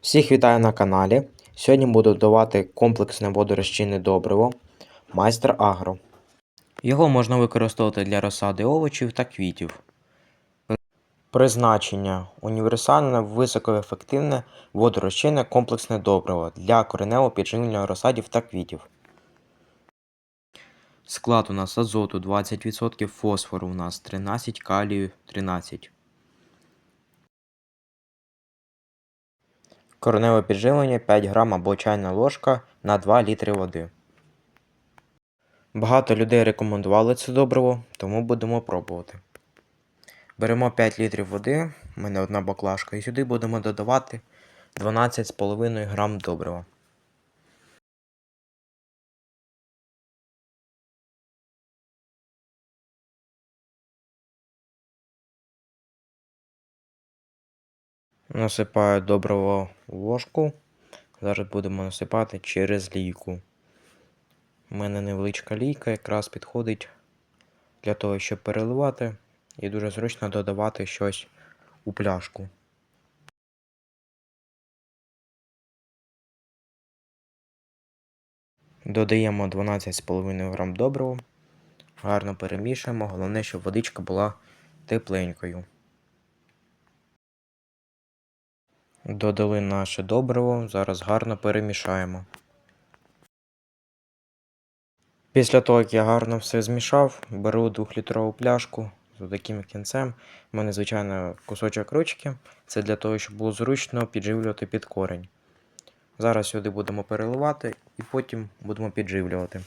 Всіх вітаю на каналі. Сьогодні буду давати комплексне водорозчинне добриво Майстер Агро. Його можна використовувати для розсади овочів та квітів. Призначення універсальне високоефективне водорозчинне комплексне добриво для коренево підживлення розсадів та квітів. Склад у нас азоту 20%, фосфору у нас 13, калію 13. Кореневе підживлення 5 грам або чайна ложка на 2 літри води. Багато людей рекомендували це добриво, тому будемо пробувати. Беремо 5 літрів води, у мене одна баклажка, і сюди будемо додавати 12,5 грам добрива. Насипаю добриво ложку. Зараз будемо насипати через лійку. У мене невеличка лійка якраз підходить для того, щоб переливати, і дуже зручно додавати щось у пляшку. Додаємо 12,5 грам добрива, гарно перемішуємо, головне, щоб водичка була тепленькою. Додали наше добриво, зараз гарно перемішаємо. Після того, як я гарно все змішав, беру 2-літрову пляшку з таким кінцем. У мене, звичайно, кусочок ручки. Це для того, щоб було зручно підживлювати під корень. Зараз сюди будемо переливати і потім будемо підживлювати.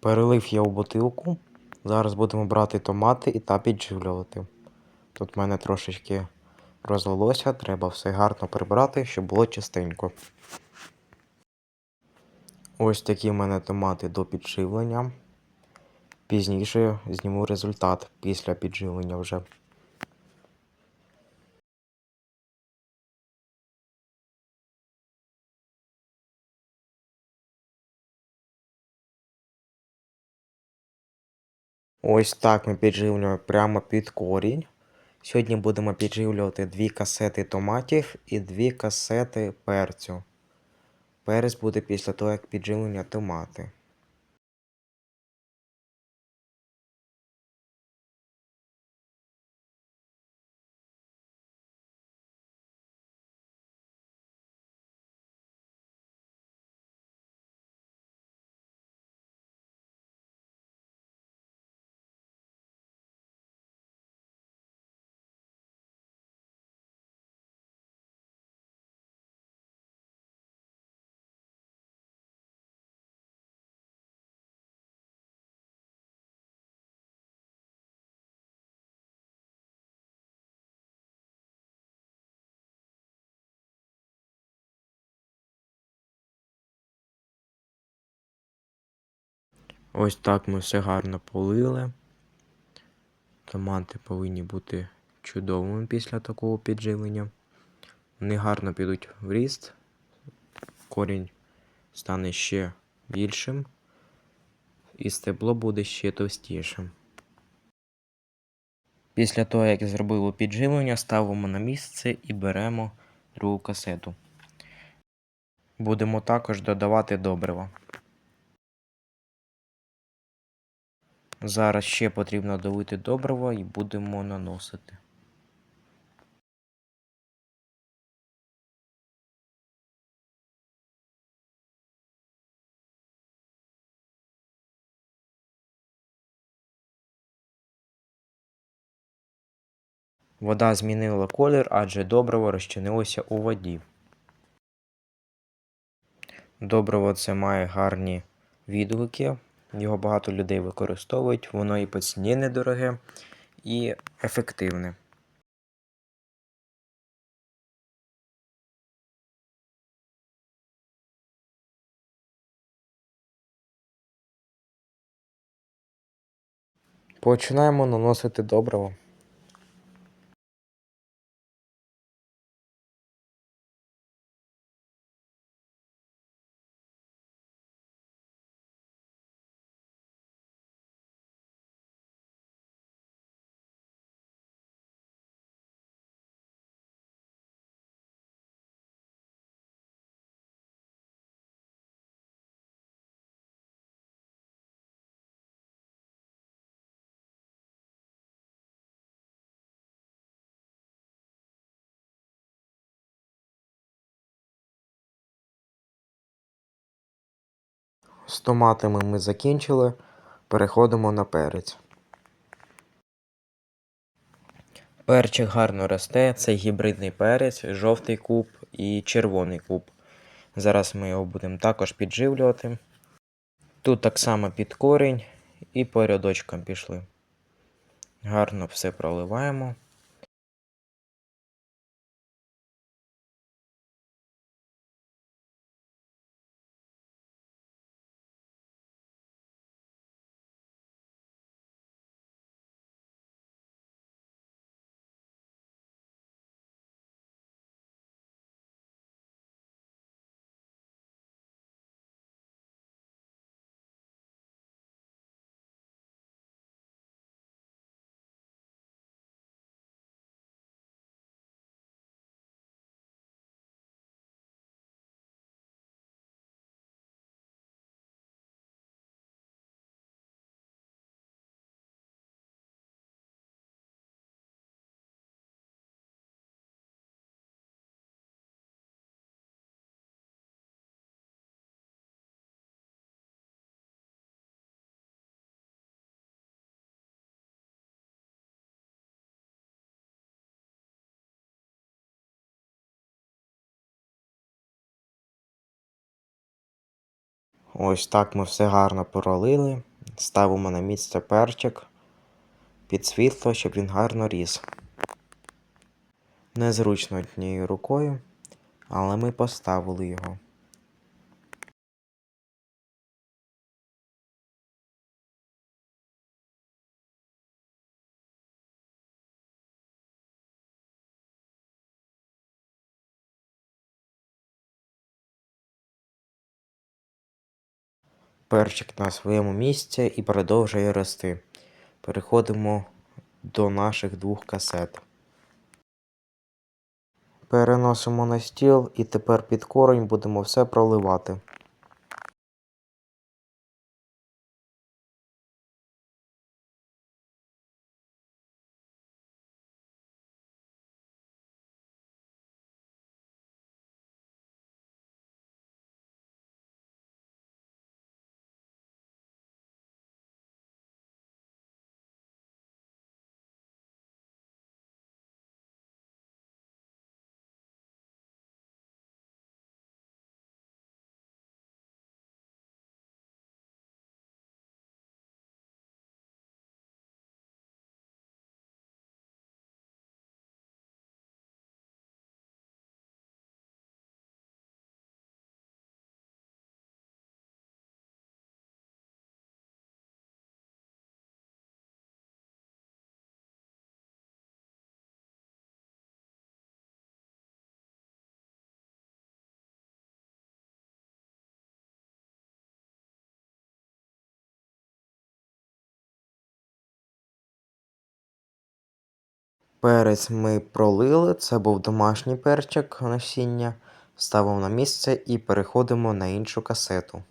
Перелив я у бутилку. Зараз будемо брати томати і та підживлювати. Тут в мене трошечки розлилося, треба все гарно прибрати, щоб було чистенько. Ось такі в мене томати до підживлення. Пізніше зніму результат після підживлення вже. Ось так ми підживлюємо прямо під корінь. Сьогодні будемо підживлювати дві касети томатів і дві касети перцю. Перець буде після того, як підживлення томати. Ось так ми все гарно полили. Томати повинні бути чудовими після такого підживлення. Вони гарно підуть в ріст. Корінь стане ще більшим, і стебло буде ще товстішим. Після того, як зробили підживлення, ставимо на місце і беремо другу касету. Будемо також додавати добрива. Зараз ще потрібно долити добрива і будемо наносити. Вода змінила колір, адже добриво розчинилося у воді. Добриво це має гарні відгуки. Його багато людей використовують, воно і по ціні недороге, і ефективне. Починаємо наносити добриво. З томатами ми закінчили. Переходимо на перець. Перчик гарно росте, це гібридний перець, жовтий куб і червоний куб. Зараз ми його будемо також підживлювати. Тут так само під корінь і по рядочкам пішли. Гарно все проливаємо. Ось так ми все гарно пролили. Ставимо на місце перчик під світло, щоб він гарно ріс. Незручно однією рукою, але ми поставили його. Перчик на своєму місці і продовжує рости. Переходимо до наших двох касет. Переносимо на стіл і тепер під корень будемо все проливати. Перець ми пролили, це був домашній перчик насіння. Ставимо на місце і переходимо на іншу касету.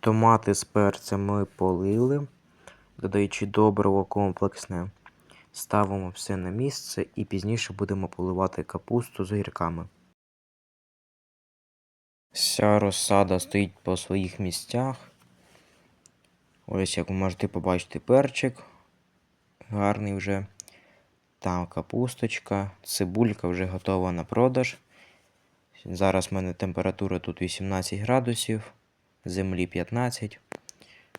Томати з перцем ми полили, додаючи добриво комплексне. Ставимо все на місце і пізніше будемо поливати капусту з огірками. Вся розсада стоїть по своїх місцях. Ось як ви можете побачити перчик. Гарний вже. Там капусточка, цибулька вже готова на продаж. Зараз в мене температура тут 18 градусів, землі 15.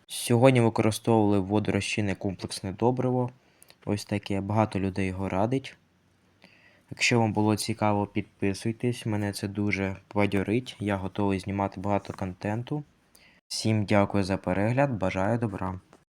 Сьогодні використовували водорозчинне комплексне добриво. Ось таке. Багато людей його радить. Якщо вам було цікаво, підписуйтесь. Мене це дуже бадьорить. Я готовий знімати багато контенту. Всім дякую за перегляд, бажаю добра.